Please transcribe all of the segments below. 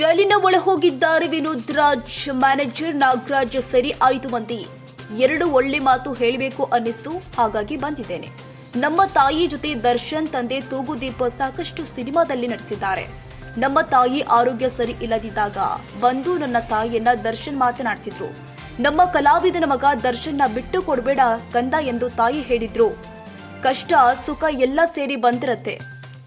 ಜೈಲಿನ ಒಳ ಹೋಗಿದ್ದಾರೆ ವಿನೋದ್ ರಾಜ್. ಮ್ಯಾನೇಜರ್ ನಾಗರಾಜ್ ಸರಿ ಐದು ಮಂದಿ. ಎರಡು ಒಳ್ಳೆ ಮಾತು ಹೇಳಬೇಕು ಅನ್ನಿಸ್ತು, ಹಾಗಾಗಿ ಬಂದಿದ್ದೇನೆ. ನಮ್ಮ ತಾಯಿ ಜೊತೆ ದರ್ಶನ್ ತಂದೆ ತೂಗುದೀಪ ಸಾಕಷ್ಟು ಸಿನಿಮಾದಲ್ಲಿ ನಟಿಸಿದ್ದಾರೆ. ನಮ್ಮ ತಾಯಿ ಆರೋಗ್ಯ ಸರಿ ಇಲ್ಲದಿದ್ದಾಗ ಬಂದು ನನ್ನ ತಾಯಿಯನ್ನ ದರ್ಶನ್ ಮಾತನಾಡಿಸಿದ್ರು. ನಮ್ಮ ಕಲಾವಿದನ ಮಗ ದರ್ಶನ್ನ ಬಿಟ್ಟು ಕೊಡಬೇಡ ಕಂದ ಎಂದು ತಾಯಿ ಹೇಳಿದ್ರು. ಕಷ್ಟ, ಸುಖ ಎಲ್ಲ ಸೇರಿ ಬಂದಿರತ್ತೆ.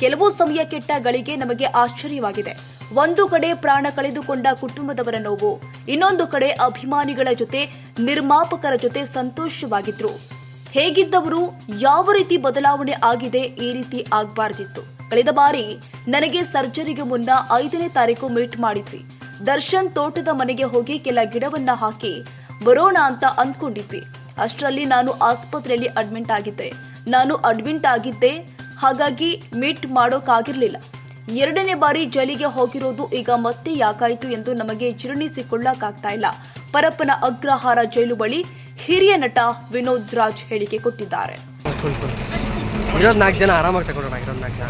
ಕೆಲವು ಸಮಯ ಕೆಟ್ಟ ಗಳಿಗೆ ನಮಗೆ ಆಶ್ಚರ್ಯವಾಗಿದೆ. ಒಂದು ಕಡೆ ಪ್ರಾಣ ಕಳೆದುಕೊಂಡ ಕುಟುಂಬದವರ ನೋವು, ಇನ್ನೊಂದು ಕಡೆ ಅಭಿಮಾನಿಗಳ ಜೊತೆ, ನಿರ್ಮಾಪಕರ ಜೊತೆ ಸಂತೋಷವಾಗಿದ್ರು. ಹೇಗಿದ್ದವರು, ಯಾವ ರೀತಿ ಬದಲಾವಣೆ ಆಗಿದೆ ಈ ರೀತಿ ಆಗ್ಬಾರ್ದಿತ್ತು. ಕಳೆದ ಬಾರಿ ನನಗೆ ಸರ್ಜರಿಗೆ ಮುನ್ನ ಐದನೇ ತಾರೀಕು ಮೀಟ್ ಮಾಡಿದ್ವಿ. ದರ್ಶನ್ ತೋಟದ ಮನೆಗೆ ಹೋಗಿ ಕೆಲ ಗಿಡವನ್ನ ಹಾಕಿ ಬರೋಣ ಅಂತ ಅಂದ್ಕೊಂಡಿದ್ವಿ. ಅಷ್ಟರಲ್ಲಿ ನಾನು ಆಸ್ಪತ್ರೆಯಲ್ಲಿ ಅಡ್ಮಿಂಟ್ ಆಗಿದ್ದೆ. ನಾನು ಅಡ್ಮಿಂಟ್ ಆಗಿದ್ದೆ. ಹಾಗಾಗಿ ಮೀಟ್ ಮಾಡೋಕ್ಕಾಗಿರ್ಲಿಲ್ಲ ಎರಡನೇ ಬಾರಿ ಜೈಲಿಗೆ ಹೋಗಿರೋದು ಈಗ ಮತ್ತೆ ಯಾಕಾಯಿತು ಎಂದು ನಮಗೆ ಜೀರ್ಣಿಸಿಕೊಳ್ಳಕ್ಕಾಗ್ತಾ ಇಲ್ಲ. ಪರಪ್ಪನ ಅಗ್ರಹಾರ ಜೈಲು ಬಳಿ ಹಿರಿಯ ನಟ ವಿನೋದ್ ರಾಜ್ ಹೇಳಿಕೆ ಕೊಟ್ಟಿದ್ದಾರೆ. ಇರೋದು ನಾಲ್ಕು ಜನ ಆರಾಮಾಗಿ ತಗೊಂಡೋಣ ಇರೋದು ನಾಲ್ಕು ಜನ.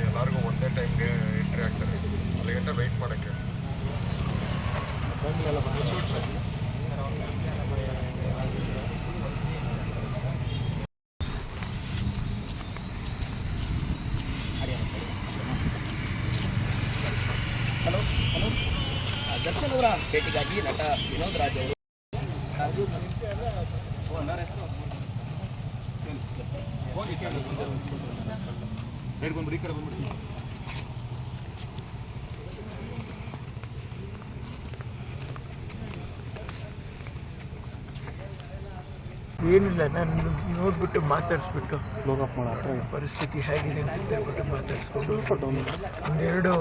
ದರ್ಶನ್ ಅವರ ಭೇಟಿಗಾಗಿ ನಟ ವಿನೋದ್ ರಾಜ್ ಅವರು ಸೈಡ್ ಬಂದ್ಬಿಡಿ ಕಡೆ ಬಂದ್ಬಿಡಿ. ಏನಿಲ್ಲ ನಾನು ನೋಡ್ಬಿಟ್ಟು ಮಾತಾಡಿಸ್ಬಿಟ್ಟು ಪರಿಸ್ಥಿತಿ ಹೇಗಿದೆ ಅಂತ ಹೇಳ್ಬಿಟ್ಟು ಮಾತಾಡಿಸ್ಕೊಂಡು ಒಂದೆರಡು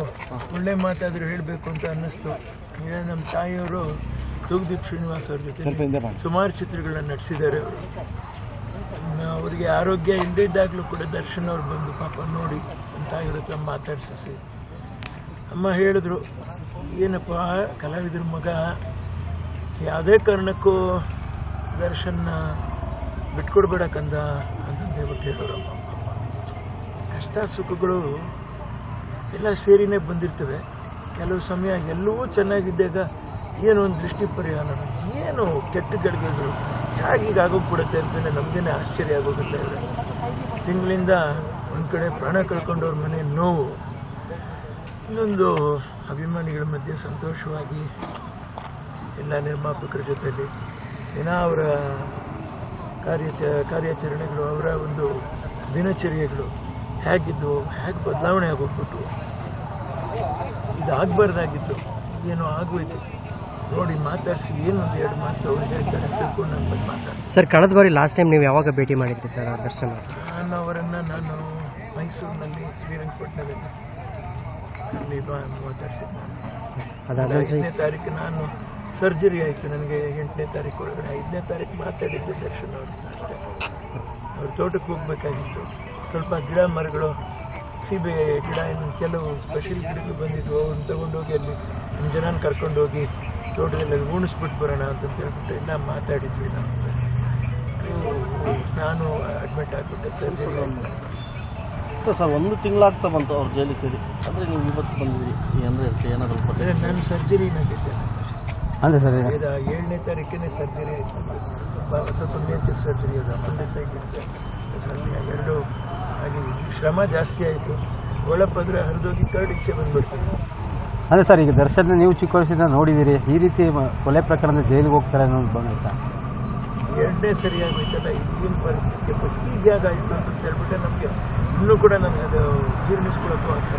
ಒಳ್ಳೆ ಮಾತಾದರೂ ಹೇಳಬೇಕು ಅಂತ ಅನ್ನಿಸ್ತು. ಈಗ ನಮ್ಮ ತಾಯಿಯವರು ತೂಗುದೀಪ್ ಶ್ರೀನಿವಾಸ್ ಅವ್ರ ಜೊತೆ ಸುಮಾರು ಚಿತ್ರಗಳನ್ನ ನಟಿಸಿದ್ದಾರೆ ಅವರು ಅವರಿಗೆ ಆರೋಗ್ಯ ಇಲ್ಲದಿದ್ದಾಗಲೂ ಕೂಡ ದರ್ಶನ್ ಅವ್ರು ಬಂದು ಪಾಪ ನೋಡಿ ನಮ್ಮ ತಾಯಿಯವ್ರ ಹತ್ರ ಮಾತಾಡ್ಸಿಸಿ. ಅಮ್ಮ ಹೇಳಿದ್ರು ಏನಪ್ಪ ಕಲಾವಿದ್ರ ಮಗ ಯಾವುದೇ ಕಾರಣಕ್ಕೂ ದರ್ಶನ್ನ ಬಿಟ್ಕೊಡ್ಬೇಡಕ್ಕಂದ ಅಂತಂದು ಹೇಳೋರು ಕಷ್ಟ ಸುಖಗಳು ಎಲ್ಲ ಸೇರಿನೇ ಬಂದಿರ್ತವೆ. ಕೆಲವು ಸಮಯ ಎಲ್ಲವೂ ಚೆನ್ನಾಗಿದ್ದಾಗ ಏನೋ ಒಂದು ದೃಷ್ಟಿ ಪರಿಹಾರ, ಏನು ಕೆಟ್ಟ ಗಳಿಗೆಗಳು ಹೇಗೆ ಈಗ ಆಗೋಗ್ಬಿಡುತ್ತೆ ಅಂತಲೇ ನಮಗೇನೆ ಆಶ್ಚರ್ಯ ಆಗೋಗುತ್ತೆ. ತಿಂಗಳಿಂದ ಒಂದು ಕಡೆ ಪ್ರಾಣ ಕಳ್ಕೊಂಡವ್ರ ಮನೆ ನೋವು, ಇನ್ನೊಂದು ಅಭಿಮಾನಿಗಳ ಮಧ್ಯೆ ಸಂತೋಷವಾಗಿ ಎಲ್ಲ ನಿರ್ಮಾಪಕರ ಜೊತೆಲಿ ಏನೋ ಅವರ ಕಾರ್ಯಾಚ ಕಾರ್ಯಾಚರಣೆಗಳು ಅವರ ಒಂದು ದಿನಚರ್ಯೆಗಳು ಹೇಗಿದ್ದವು ಹೇಗೆ ಬದಲಾವಣೆ ಆಗೋಗ್ಬಿಟ್ಟು ಇದು ಆಗಬಾರ್ದಾಗಿತ್ತು ಏನೋ ಆಗೋಯ್ತು. ನೋಡಿ ಮಾತಾಡಿಸಿ ಏನು ಒಂದು ಎರಡು ಮಾತು ಅವ್ರು ಹೇಳ್ತಾರೆ ತಿಳ್ಕೊಂಡು ನಾನು ಬಂದು ಮಾತಾಡ್ತೀನಿ. ಸರ್ ಕಳೆದ ಬಾರಿ ಲಾಸ್ಟ್ ಟೈಮ್ ನೀವು ಯಾವಾಗ ಭೇಟಿ ಮಾಡಿದ್ರಿ ಸರ್ ಆ ದರ್ಶನ್? ನಾನು ಅವರನ್ನು ನಾನು ಮೈಸೂರಿನಲ್ಲಿ ಶ್ರೀರಂಗಪಟ್ಟಣದಲ್ಲಿ ಅಲ್ಲಿ ಮಾತಾಡಿಸಿದ್ದೆ. ಐದನೇ ತಾರೀಕು ನಾನು ಸರ್ಜರಿ ಆಯಿತು ನನಗೆ ಎಂಟನೇ ತಾರೀಕು ಒಳಗಡೆ ಐದನೇ ತಾರೀಕು ಮಾತಾಡಿದ್ದೆ ದರ್ಶನ ಅವ್ರಿಗೆ ಅಷ್ಟೇ. ಅವ್ರ ತೋಟಕ್ಕೆ ಹೋಗಬೇಕಾಗಿತ್ತು. ಸ್ವಲ್ಪ ಗಿಡ ಮರಗಳು ಸೀಬೆ ಗಿಡ ಇನ್ನು ಕೆಲವು ಸ್ಪೆಷಲ್ ಗಿಡಗಳು ಬಂದಿದ್ವು ಅವ್ರನ್ನ ತೊಗೊಂಡೋಗಿ ಅಲ್ಲಿ ನಮ್ಮ ಜನನ ಕರ್ಕೊಂಡೋಗಿ ತೋಟದಲ್ಲಿ ಅದು ಉಣಿಸ್ಬಿಟ್ಟು ಬರೋಣ ಅಂತ ಹೇಳ್ಬಿಟ್ಟು ಎಲ್ಲ ಮಾತಾಡಿದ್ವಿ ನಾವು. ನಾನು ಅಡ್ಮಿಟ್ ಆಗಿಬಿಟ್ಟೆ ಸರ್ಜರಿ. ಸರ್ ಒಂದು ತಿಂಗಳಾಗ್ತಾ ಬಂತು ಅವ್ರು ಜೈಲಿಗೆ ಸೇರಿ. ಅಂದರೆ ನೀವು ಇವತ್ತು ಬಂದಿದ್ದೀರಿ ಅಂದರೆ ಏನಾದರೂ ನನ್ನ ನಾನು ಸರ್ಜರಿನಾಗಿದ್ದೆ ಅಂದರೆ ಸರ್ ಈಗ ಏಳನೇ ತಾರೀಕಿನೇ ಸರ್ಜರಿ ಆಯಿತು ಸ್ವಲ್ಪ ಮೇಲ್ಗೆ ಸರ್ಜರಿ ಅದು ಅಪೆಂಡಿಸೈಟಿಸ್ ಸರ್ಜರಿ. ಎರಡು ಆಗಿ ಶ್ರಮ ಜಾಸ್ತಿ ಆಯಿತು. ಒಳಪದ್ರೆ ಹರಿದೋಗಿ ಕರಡು ಇಚ್ಛೆ ಬಂದ್ಬಿಡ್ತು. ಅಂದರೆ ಸರ್ ಈಗ ದರ್ಶನ ನೀವು ಚಿಕ್ಕ ವಯಸ್ಸಿಂದ ನೋಡಿದ್ದೀರಿ ಈ ರೀತಿ ಕೊಲೆ ಪ್ರಕರಣದ ಜೈಲಿಗೆ ಹೋಗ್ತಾರೆ ಅನ್ನೋದು ಬಂದಿತ್ತಾ ಎರಡನೇ ಸರಿಯಾಗೋಯ್ತಲ್ಲ ಈಗಿನ ಪರಿಸ್ಥಿತಿ ಹೀಗೆ ಆಗಾಯಿತು ಅಂತ ಹೇಳ್ಬಿಟ್ಟೆ ನಮಗೆ ಇನ್ನೂ ಕೂಡ ನಮಗೆ ಅದು ಜೀರ್ಣಿಸ್ಕೊಳ್ಳೋಕ್ಕೂ ಆಗ್ತಾ